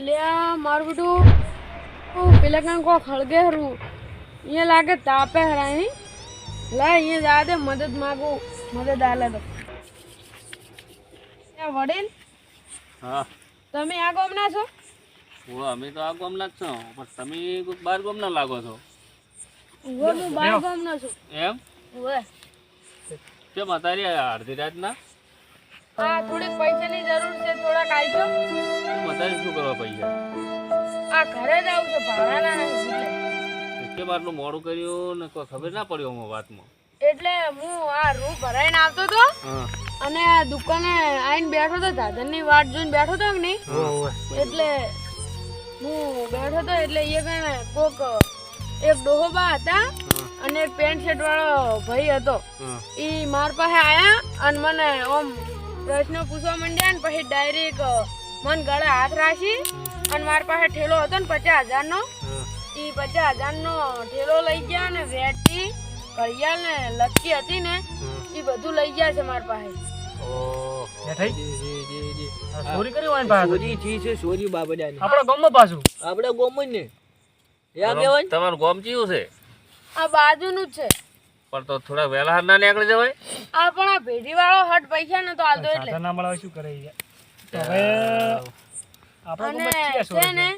એટલે આ મારું બેટું પેલા કાંઈ કો ખળગે હરું. અહીંયા લાગે તાપે હરાય લા અહીંયા જા દે મદદ માગો. મદદ આલે તો. વડીલ હા. તમે આ ગામના છો? ઓ અમે તો આ ગામના જ છો. પણ તમે બાર ગામના લાગો છો? ઉવે હું બાર ગામનો છું. એમ? ઉવે કેમ અત્યારે અડધી રાતના? હા થોડીક પૈસાની જરૂર છે થોડાક આલજો. કેમ શું કરવા પૈસા આ ઘરે જ આવું છે ભાડાના નથી એટલે. આટલું મોડું કર્યું ને કોઈ ખબર ના પડ્યો હું વાતમાં? એટલે હું આ રૂ ભરાઈને આવતો હતો અને આ દુકાને આવીને બેઠો હતો દાદરની વાટ જોઈને બેઠો હતો કે નહીં? એટલે હું બેઠો હતો એટલે એ કણે કોક એક ડોહોબા હતા અને એક પેન્ટ શર્ટ વાળો ભાઈ હતો. એ માર પાસે આયા અને મને ઓમ પ્રશ્ન પૂછવા માંડ્યા ને પછી ડાયરેક્ટ મન ગળે હાથ રાખી અને મારા પાસે ઠેલો હતો ને પચાસ હજાર નો એ પચાસ હજારનો ઠેલો લઈ ગયા ને વેટી ઘડિયાળ ને લચકી હતી ને એ બધું લઈ ગયા છે મારા પાસે. ચોરી કરી ને છે ચોરી બાબડાની આપણા ગામમાં પાછું? આપણે ગોમન ને. યા કહેવાય ને? તમારું ગામ છે? આ બાજુનું જ છે. પણ તો થોડા વેલા ના નીકળી જવાય. આ પણ આ ભેડી વાળો હટ પૈસા નતો આલતો એટલે. ના મળે શું કરે? તો હવે આપણા છે ને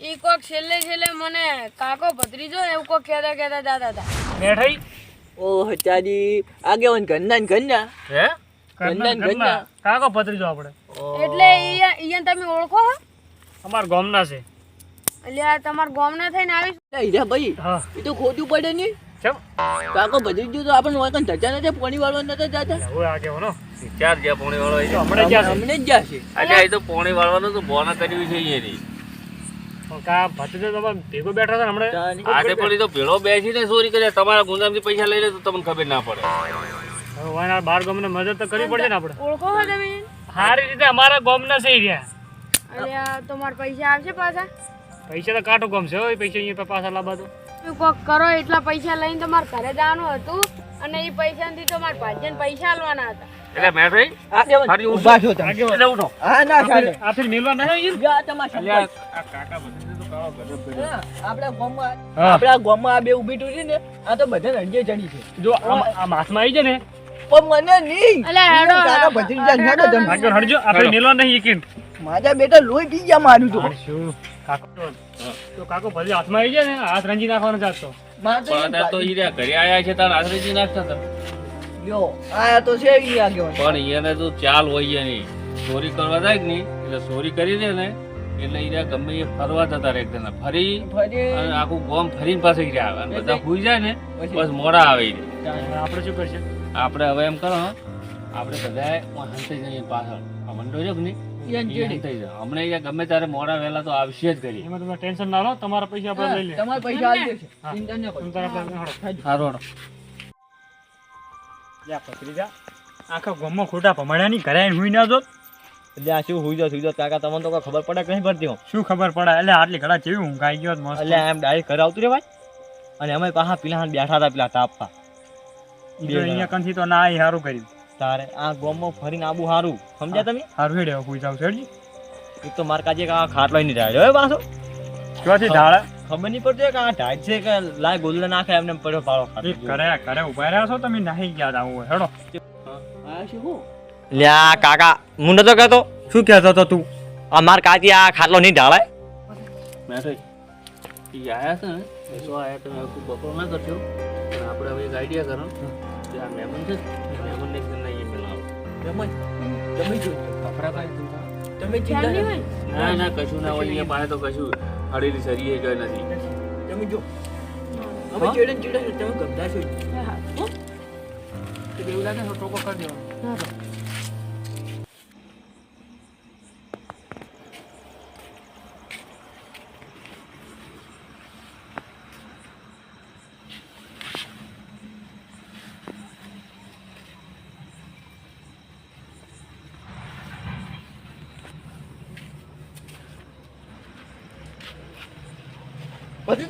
ઈ કોક છેલ્લે છેલ્લે મને કાકો ભત્રીજો એવું કોક કહેતા કહેતા જાતા હતા. બેઠાઈ ઓહ ચાજી આગેવાન ઘરના ને ઘરના. હે? ઘરના ને ઘરના. કાકો પતરી આપણે. એટલે તમે ઓળખો હો? અમાર ગામના છે. એટલે તમાર ગામના થઈને આવી લા, હીરા ભાઈ એ તો ખોટું પડે નહીં કેમ કાકો ગયું તો આપણે વાંકન ધજા નથી પાણી વાળવા નતા જતા. હવે નો ચાર જ્યાં પોણી વાળવા હમણાં ક્યાં અમને જ જાશે. આજે આ તો પોણી વાળવાનું તો બોના કર્યું છે કા ભત્રીજો તમારે ભેગો બેઠા હતા હમણાં. આજે પણ તો ભેળો બેસીને ચોરી કરે તમારા ગુંજામથી પૈસા લઈ લે તો તમને ખબર ના પડે. હવે બાર ગામને મદદ તો કરવી પડશે ને આપણે. ઓળખો હો તમે? સારી રીતે અમારા ગામના છે રહ્યા એટલે આ પૈસા આવશે પાછા. પૈસા તો કાટો ગામ છે પૈસા અહીંયા પાછા લાવવા તો કોક કરો એટલા પૈસા લઈને તમારે ઘરે જવાનું હતું. અને એ પૈસાથી તમારે ભાજ્યને પૈસા આલવાના હતા. એટલે મેં થઈ આગેવાન ફરી ઉઠો. ઊભા છો તમે. એટલે ઉઠો. હા ના ચાલે. આથી મેલવા ના હોય જા તમારા આ કાકા બધે તો કાળો ગજબ કર્યો. હા, આપણા ગામમાં હા. આ બે ઊભી તૂટી ને આ તો બધા રણજે ચડી છે. જો આ આ માસમાં આવી જાય ને? પણ મને નહીં. અલે હેડો કાકા ભત્રીજા હેડો તમે. આગળ હટજો આપણે મેલવા નહીં યકીન મારા બેટા લોહી પી ગયા મારું તો. કાકો તો કાકો ભલે હાથમાં આવી જાય ને હાથ રંજી નાખવાનો જાતો મારે તો પણ અત્યારે તો ઈ ઘરે આયા છે તાર નાખતા હતા. લ્યો. આ તો છે ઈ આગેવાન પણ એને તો ચાલ હોય નહીં. ચોરી કરવા જાય કે નહીં? એટલે ચોરી કરી દે ને. એટલે ઈ ગમે એ ફરવા જતા રહે એકદમ ફરી ફરી? અને આખું ગોમ ફરીને પાછા ઈ આવે અને બધા ભૂઈ જાય ને બસ મોડા આવે આપણે શું કરશે? આપણે હવે એમ કરો આપણે બધા જઈએ પાછળ. આ મંડો છે કે નહીં? હમણાં અહીંયા ગમે ત્યારે મોડા વહેલા તો આવશે જ કરી એમાં તમે ટેન્શન ના લો તમારા પૈસા આપણે લઈ લે. તમારા પૈસા આવી જશે ચિંતા ન કરો. તમે તારા આપણે હળો. સારું જા પકડી આખા ગામમાં ખોટા ભમણાની ઘરે હુઈ ના જો એટલે આ શું હુઈ જો સુઈ જો કાકા તમને તો ખબર પડે કઈ ભરતી હો? શું ખબર પડે? એટલે આટલી ઘડા જેવી ઊંઘ આવી ગયો મસ્ત. એટલે એમ ડાયરેક્ટ ઘરે આવતું રેવાય? અને અમે પાછા પેલા બેઠા હતા પેલા તાપા અહીંયા કંથી તો ના એ સારું કર્યું. તારે આ ગામમાં ફરીને આબુ હારું. સમજ્યા તમે? સારું હેડે હુઈ જાવ છેડજી એક તો માર કાજે ખાટલો નહીં હવે પાછો. ક્યાંથી ઢાળે ખબર નહીં પડતી કે આ ઢાઢ છે કે લાય ગોલ્ડ નાખે એમને પડ્યો ફાળો ઈ ઘરે ઘરે ઊભા રહ્યા છો તમે નાહી ગયા આવું હેડો. લ્યા લે આ કાકા હું નતો કહેતો. શું કહેતો હતો તું? આ માર કાકી આ ખાટલો નહીં ઢાળાય મેં ઈ આયા છે ને એ આયા તમે ના કરશો આપણે હવે એક આઈડિયા કરો. કે આ મહેમાન છે મહેમાનને એક જણને અહીંયા મિલાવો. તમે તમે કપડાં ચિંતા નહીં ન હોય? ના ના કશું ના હોય. અહીંયા પાસે તો કશું. હળેલી સરી ગઈ નથી. તમે જો. અમે ચેડે ચેડે તમે ગમતા છો. લાગે તો ટોકો કરી દેવાનો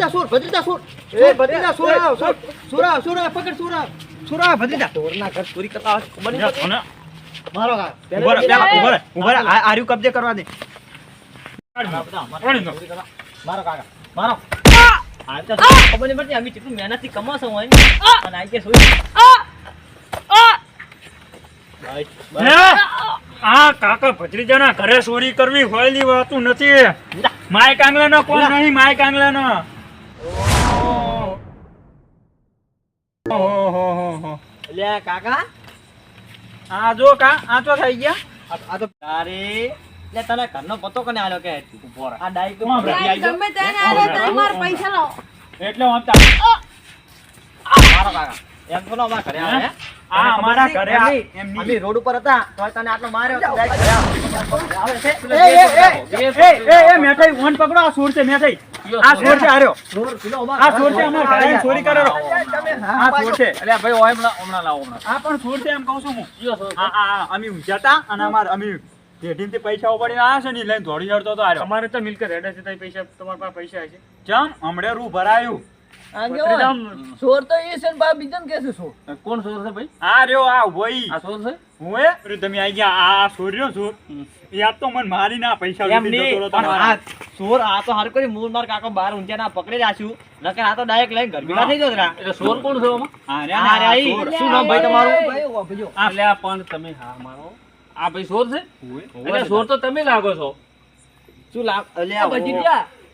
ભત્રીજા સુર ભદ્રતા સુર. એ ભદ્રતા સુર આવ સુર. સોર આવ સુર આવ પકડ સુર આવ. સુર આવ ભદ્રતા ચોર ના ઘર ચોરી કરતા આવે ખબર નહીં મારો કા ઉભર રહો, પેલા ઊભા રહો, ઊભા રહો. કબજે કરવા દે. મારો કાકા મારો. આ! તો ખબર નહીં પડતી અમે કેટલું મહેનતથી કમાશો હોય ને અને આ કે સોઈ આ! કાકા ભત્રીજાના ઘરે ચોરી કરવી હોયલી વાતું નથી. માય કાંગલાનો કોણ નહીં માય કાંગલાનો. લે કાકા? આ જો કા આ થઈ ગયા. આ આ તો તારે લે તને ઘરનો પતો કને આલો કે? ઊભો આ ડાઈ તો તેને આલે મારા પૈસા લાવો એટલે હું તા- મારો કાકા. એમ તો અમારા ઘરે આવે? આ અમારા ઘરે અમે રોડ ઉપર હતા તો તને આટલો માર્યો તો ઘરે આવે છે. એ એ એ મેઠાઈ ફોન પકડો આ સોર છે મેઠાઈ. આ સોર છે આર્યો રોડ પેલો અમારા આ સોર છે અમારા ઘરે ચોરી કરેલો આ સોર છે. એટલે ભાઈ ઓય હમણાં હમણાં લાવો હમણાં. આ પણ સોર છે એમ કહું છું હું. આ આ આ અમે ઊંઝા અને અમાર અમે પેઢીમાંથી પૈસા ઉપાડીને આવ્યા છે ને લઈને દોડી જડતો તો આર્યો અમારે તો મિલકત રેડે છે પૈસા તમારા પાસે પૈસા છે. ચમ હમણે રૂ ભરાયું. સોર તો એ છે ને બા બીજાને કે છે કોણ સોર છે ભાઈ? આ રહ્યો આ ભાઈ આ સોર છે? હું એ તમે આઈ ગયા. આ આ સોર્યો છો. એ તો મને મારી ના પૈસા એમ નહીં. આ તો હારું કર્યું. મૂળ માર કાકો બાર ઊંચા ના પકડી રાખ્યું. નકર આ તો ડાયરેક્ટ લઈને ઘર ભેગા થઈ જત રા એટલે સોર કોણ છો આમાં? શું નામ ભાઈ તમારું? એટલે આ પણ તમે હા મારો. આ ભાઈ સોર છે? એટલે સોર તો તમે લાગો છો. શું લાગ અલ્યા ઓ.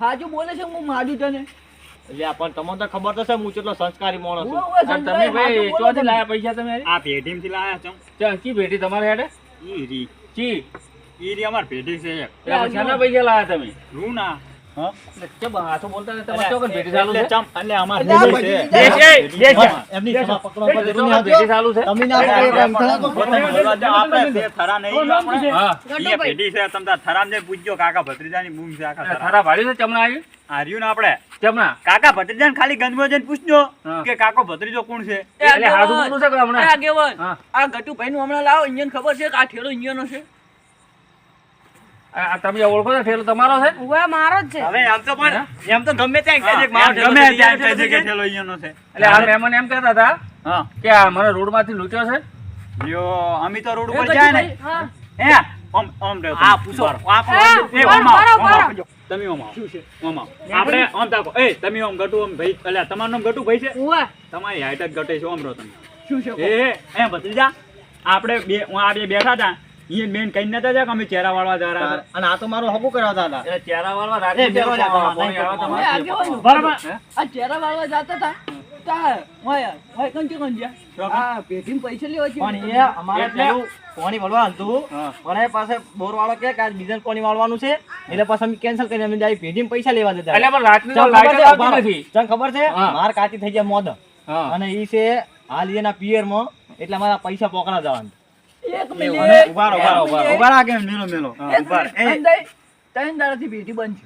હાજુ બોલે છે હું માડું તને. અલ્યા પણ તમને તો ખબર તો છે હું કેટલો સંસ્કારી માણસ છું. અને તમે ભાઈ ચોથી લાયા પૈસા તમે? આ પેટીમથી લાયા છો. ચાલ, કી ભેટી તમારે હેડે ઈ રી. ચી ઈ રી અમાર પેઢી છે એટલે પૈસા લાયા તમે હા એટલે એટલે એટલે એટલે ના કાકા ભત્રીજા ખાલી ગંજમાં જઈને પૂછજો કે કાકો ભત્રીજો કોણ છે. આ ગટુભાઈ નું હમણાં લાવો ઇન્જન ખબર છે કે આ ઠેલો ઇન્જન છે તમે ઓળખો છો ઠેલો તમારો છે? ઉવા મારો જ છે. હવે એમ તો પણ એમ તો ગમે ત્યાં કહે છે કે મારો ગમે ત્યાં કહે છે કે ઠેલો અહીંયાનો છે. એટલે આ મહેમાન એમ કહેતા હતા હા. કે આ મને રોડમાંથી લૂંટ્યો છે. લ્યો અમે તો રોડ ઉપર જાય ને. હે. ઓમ ઓમ રહ્યો આ તમે. પૂછો. આ એ ઓમ આવો, બારો, ઓમ. આવો. તમે ઓમ આવો. ઓમ આવો. આપણે ઓમ તાકો એ તમે ઓમ ગટુ ઓમ ભાઈ. અલ્યા તમારું નામ ગટુ ભાઈ છે? ઉવા. તમારી હાઈટ જ ગટે છે ઓમ રહો તમે. શું છે? એ એ જા આપણે બે હું આ બે બેઠા હતા. ઈ બેન કઈ નતા જા કે અમે ચહેરા વાળવા જરા અને આ તો મારો હગું કરાવતા હતા. એટલે ચહેરા વાળવા એ રાખી વાળવા. બરાબર. આ ચહેરા વાળવા જાતા હતા? તા હોય હોય કંચે કંચ્યા આ પેટીમાં પૈસા લેવા છે પણ એ અમારે પેલું પાણી વાળવા હતું? પણ પાસે બોર વાળો કે કે આજ બીજા પાણી વાળવાનું છે? એટલે પાછા અમે કેન્સલ કરીને અમે જાય પેઢીમાં પૈસા લેવા જતા એટલે પણ રાતની લાઈટ ખબર છે? આવતી નથી. ચમ ખબર છે? માર કાચી થઈ જાય મોદ અને ઈ છે હાલ એના પિયરમાં. એટલે મારા પૈસા પોકડા જવાનું. એક અને મિનિટ. ઊભા રહો, ઊભા રહો, ઊભા રહો. કે મેલો? મેલો ઊભા એ, ત્રણ દાડાથી પેટી બંધ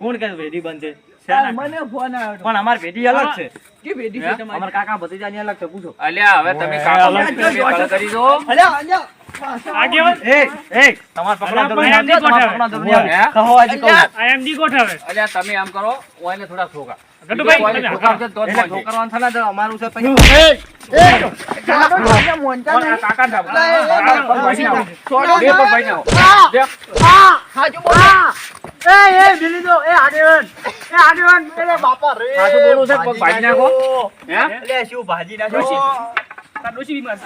કોણ કે પેઢી બંધ છે? છે મને ફોન આવ્યો પણ અમારી પેઢી અલગ છે. કે પેટી છે તમારી. અમારા કાકા ભત્રીજાની અલગ છે પૂછો. અલ્યા હવે તમે કાકા કરી દો. એ એ. તમાર પકડા ગોઠાવે. અલ્યા તમે આમ કરો ઓયને થોડા ઠોકા ભાજી નાખો. હે? એટલે શું ભાજી નાખો?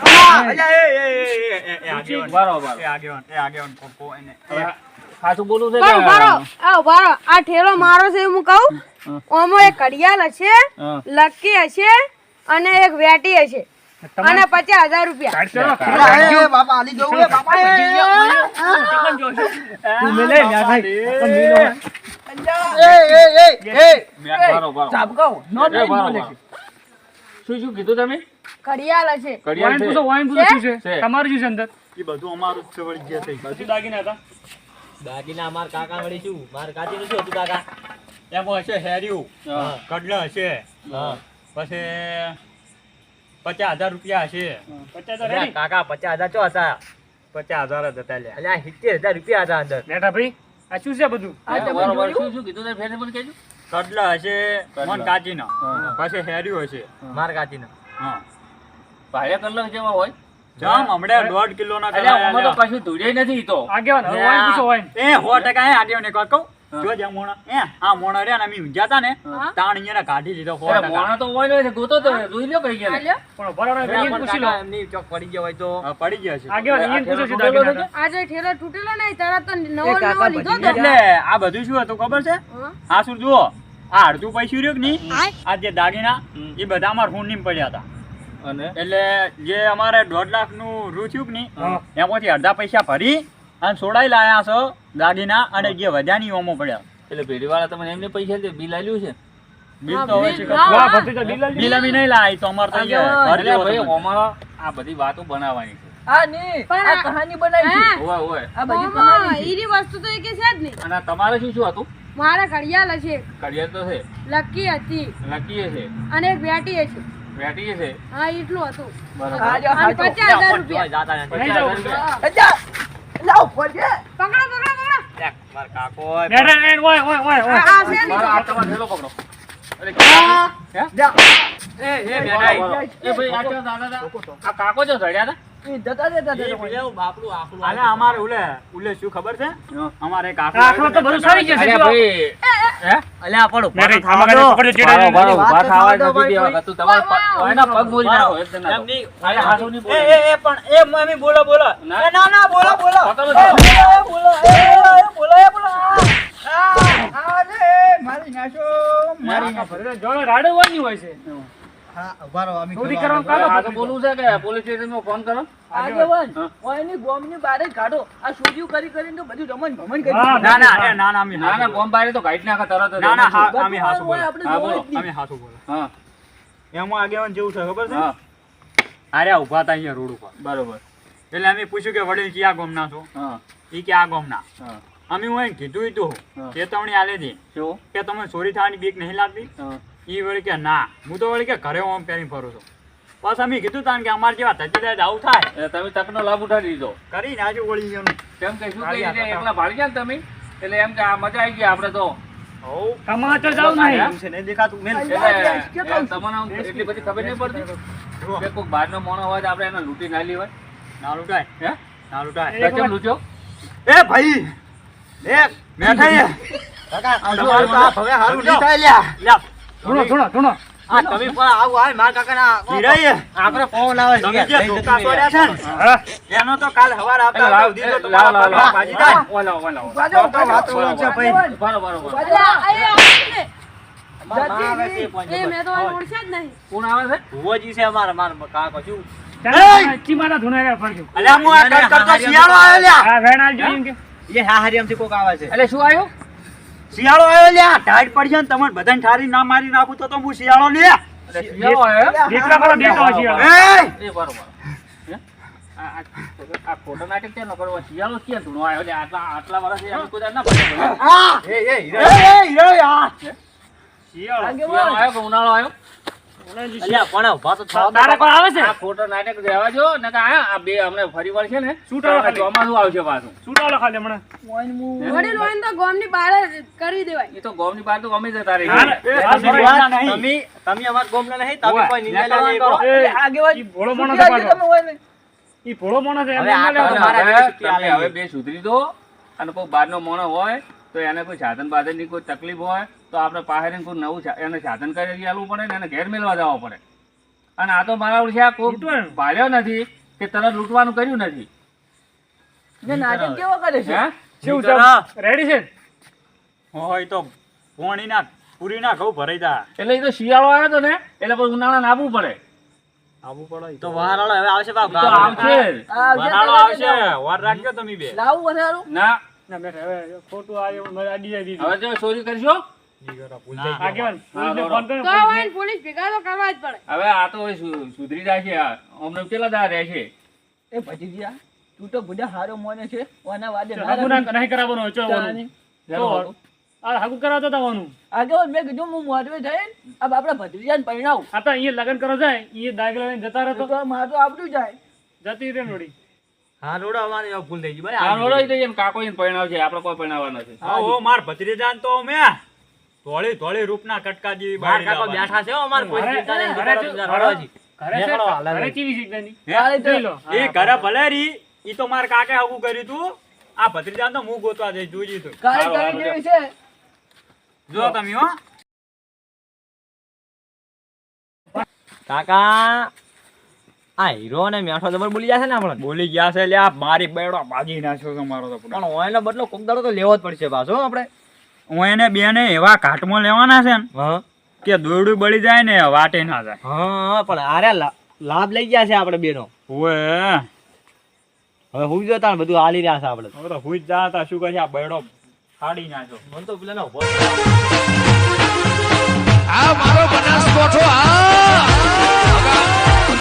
આ, અલ્યા એ એ એ એ એ આગેવાન બરોબર. આગેવાન એ આગેવાન કોકો એને. સાચું છે પણ કે આ ઊભા આ ઠેલો મારો છે એવું હું કહું? ઓમાં એક ઘડિયાળ હશે લકી હશે અને એક વેટી હશે. અને પચાસ હજાર રૂપિયા. બાપા આલી જવું બાપા. શું શું કીધું તમે? ઘડિયાળ છે. તમારું શું છે અંદર? એ બધું અમારું જ છે વળી ગયા થઈ શું દાગીના હતા. દાગીના અમાર કાકા વળી શું? માર કાચી નથી હતું કાકા? એમાં હશે હેર્યું. કડલા હશે. પછી પચાસ હજાર રૂપિયા હશે. પચાસ કાકા પચાસ હજાર ચો હતા? પચાસ હજાર જ હતા લ્યા. અલ્યા સિત્તેર હજાર રૂપિયા હતા અંદર. બેટા ભાઈ આ શું છે બધું? શું શું કીધું ફેર કહેજો કડલા હશે કડલા. મન કાચીના. પછી હેર્યું હશે. માર કાચીના. હા. ભાડે કલર જેવા હોય. જામ હમણાં દોઢ કિલો ના અલ્યા આમાં તો કશું ધૂળે નથી તો. આગેવાન હવે પૂછો વાઈન એ સો ટકા હે આગેવાન એક કહું જો જ્યાં મોણા એ આ મોણા રહ્યા અમે ઊંઝા હતા ને તાણ અહીંયા કાઢી લીધો સો અરે ટકા. મોણા તો હોય ને ગોતો તો જોઈ લ્યો કઈ ગયા. પણ બરાબર અરે પૂછી લો. એમની ચોક પડી ગયો હોય તો. પડી ગયા છે. આગેવાન, અહીંયા પૂછો છો દાગીના. આજે ઠેલો તૂટેલો નહીં તરત તો નવો નવો લીધો એટલે આ બધું શું હતું ખબર છે? આ શું જુઓ આ અડધું પૈસું રહ્યું કે નહીં? આ જે દાગીના એ બધા મારા ફોનની પડ્યા હતા. એટલે જે અમારે દોઢ લાખનું રૂ થયું એમાંથી અડધા પૈસા ભરી અને છોડાઈ લાયા છો દાગીના અને જે વધ્યાની ઓમો પડ્યા. એટલે પેઢીવાળા તમને એમને પૈસા દે બિલ આલ્યું છે? બિલ તો હવે બિલ છે વાહ, હા. બિલ આલ્યું? બિલ અમે નહીં લાયા, તો અમારે તો ભાઈ. અમારા આ બધી વાતો બનાવવાની છે. આ નહીં આ આ- કહાની બનાવી છે. હા. હોય હોય. આ બધી કહાની છે. વસ્તુ તો એકે છે જ નહીં. અને તમારે શું શું હતું? મારા ઘડિયાળ હશે. ઘડિયાળ તો છે. લકી હતી. લકી છે અને એક બેટી છે બેટી છે. હા એટલું હતું. બરાબર. આ જો, અને આ જો. પચાસ હજાર રૂપિયા. જાતા નથી. લાવ પડજે પકડો પકડો પકડો. કાકો આ છે ને આ તમારો અરે? એ, એ, એ. ભાઈ આ દાદા આ કાકો જો હતા? અમારે ઉલે ઉલે શું ખબર છે? અમારે આખલો તો બધું સારી જશે ભાઈ હે? અલ્યા પકડજો, ચેડા? થવા નથી દેવા. તું તમારા પગ. એમ એ, એ, એ, પણ એ મમ્મી બોલો બોલો. ના. ના. ના બોલો બોલો. પકડો એ, છો. બોલો બોલો એ, બોલો એ, બોલો. આ, આ રે, મારી નાશો મારી નાશો હા ઊભા રહો અમે ચોરી કરવાનું કામ આ તો બોલવું છે કે પોલીસ સ્ટેશનમાં ફોન કરો? આગેવાન. હા. ગોમની બારે કાઢો. આ સોડિયું કરી કરીને તો બધું રમણ ભમણ કરી ના ના એ, ના ના ના ના બોમ્બ બારે તો ગાઈડ નાખે તરત ના ના હા અમે હાસું બોલો. હા, બોલો. અમે હાસું બોલો. હા. એમાં આગેવાન જેવું છે ખબર છે? અરે ઊભા હતા અહીંયા રોડ ઉપર. બરોબર. એટલે અમે પૂછ્યું કે વડીલ કયા ગામના છો? એ ઈ કે આ ગામના અમે હું કીધું ય તું હા. ચેતવણી આલે છે કે તમે ચોરી થવાની બીક નહીં લાગતી ઈ વળી કે ના. હું તો વળી કે ઘરે ઓમ પહેરી ફરું છું. બસ અમે કીધું તાન કે અમાર જેવા તજેદાર આવું થાય. એટલે તમે તકનો લાભ ઉઠાવી દીધો. કરી આજે વળી એનું કેમ કે શું કઈ એકલા ભાળી ગયા ને તમે? એટલે એમ કે આ મજા આવી ગઈ આપણે તો. ટમાટર જાવ નહીં. છે ને દેખાતું મેલ. એ તમને એટલી બધી ખબર નહીં પડતી? કે કોઈ બહારનો મોણો હોય તો આપણે એને લૂંટી ના લેવાય. ના લૂંટાય. હે? ના લૂંટાય. કેમ લૂંટ્યો? એ ભાઈ એ મેઠાઈ કાકા હવે હારું નહીં થાય લ્યા. ધૂણો ધૂણો ધૂણો આ તમે પણ આવું આવે મારા કાકાના વિરાય આપણે ફોન આવે તમે જે ધોકા પડ્યા છે? ને એનો તો કાલ હવાર આવતા લાવ દીધો તો લાવ તમારા લાવ બાજી ભાજી થાય. ઓલા ઓલા બાજો વાત તો છે ભાઈ. આગેવાન, બરોબર બરોબર અલ્યા, આવે છે. એ મેં તો ઓળખ્યા જ નહીં. કોણ આવે છે? ભુવોજી છે અમારા મારા કાકો. શું? અલ્યા હું આ કર કરતો શિયાળો આવ્યો? શિયાળો આવ્યો લ્યા. ટાઈટ પડી જાય ને તમને બધાને ઠારી ના મારી નાખું તો તો હું શિયાળો લે શિયાળો આવ્યો? એમ? એ! એ બરોબર. આ- આ- આ ખોટો નાટક કેમ ન શિયાળો ક્યાં ધૂણો આવ્યો? આટલા આટલા વર્ષથી અમે કોઈ ના પડ્યો એ એ એ એ હીરો યાર શિયાળો આવ્યો કે ઉનાળો આવ્યો? અલ્યા પણ ઊભા તો થાવ આ ખોટો નાટક રહેવા જો ને કે આ આ બે અમને ફરી વાર છે ને આ ચોમાસું આવશે પાછું. ઓયને હું- વડીલ હોય ને તો ગામની બહાર કરી દેવાય. એ તો ગોમની બહાર તો ગમે જતા રહી તમે જોયા નહીં. તમે તમે અમારા ગામના નહીં તમે કોઈ નિંદા નેકળવાનું કરો. કરો. અલ્યા, આગેવાન, છૂટી આવજો તમે ઓયને. હવે બે સુધરી દો. અને કોઈ બહારનો મોણો હોય તો એને કોઈ સાધન બાધનની કોઈ તકલીફ હોય તો આપણે પાહેરીને કોઈ નવું એને સાધન કરી આલવું પડે ને એને ઘેર મેળવા જવા પડે. અને આ તો મારા ઓળખ્યા કોઈ ભાળ્યો નથી કે તરત લૂંટવાનું કર્યું નથી. કેવો કરે છે? રેડી છે? હોય તો પોણીના પૂરીના ઘઉં ભરાઈ જા. એટલે એ તો શિયાળો આવ્યો તો ને એટલે પછી ઉનાળા નાબવું પડે. આવું પડે તો વહારાળો હવે આવશે બાપ તો આવશે. જ. આવશે વરાળો તો આવશે. વાર રાખજો તમે બે. લાવું ના. હવે ચોરી કરશો? ને પોલીસ ભેગા તો કરવા જ પડે. હવે આ તો હવે સુ- સુધરી જાય છે આ. અમને કેટલા દાડા રહે છે? એ ભજીયા તું તો ગુડા હારો મોને છે ઓના વાદે ના રાખી. તાની. ચાલો. આગેવાન મેં કીધું હું મોરવે જઈને આ બાપડા ભત્રીજાને પરણાવું. તો તો. મારું આબરૂ જાય. હા રોડો અમારે એવો ભૂલ થઈ ગઈ આ બરાબર રોડો એમ કાકો એને પરણાવ છે આપણે કોઈ પરણાવવા નથી હા ઓ માર ભત્રીજાન તો મે ધોળી ધોળી રૂપના કટકા જેવી બાર કાકો બેઠા છે કોઈ ચિંતા નહીં. એ ઘરે ભલે રી ઈ તો માર કાકે આવું કર્યું તું. આ ભત્રીજા તો હું ગોતવા જઈશ જોજી તું કાળી કાળી જેવી છે. જો તમે હો. કાકા આ હીરો ને મેઠો જબર બોલી જશે ને આપણે બોલી ગયા છે લ્યા મારી બેડો બાજી નાખ્યો તમારો તો પણ ઓયનો બદલો કોક દાડો તો લેવો જ પડશે પાછો આપણે. હું એને બેને એવા કાટમાં લેવાના છે ને કે દોરડું બળી જાય ને વાટે ના જાય. હા પણ આરે લા- લાભ લઈ ગયા છે આપણે બેનો. ઓએ. હવે હું જો બધું હાલી રહ્યા છે આપણે. હવે તો હુઈ જ જાતા શું કહે છે આ બેડો ફાડી નાખ્યો. મને તો પેલા આ મારો બનાસકોઠો આ!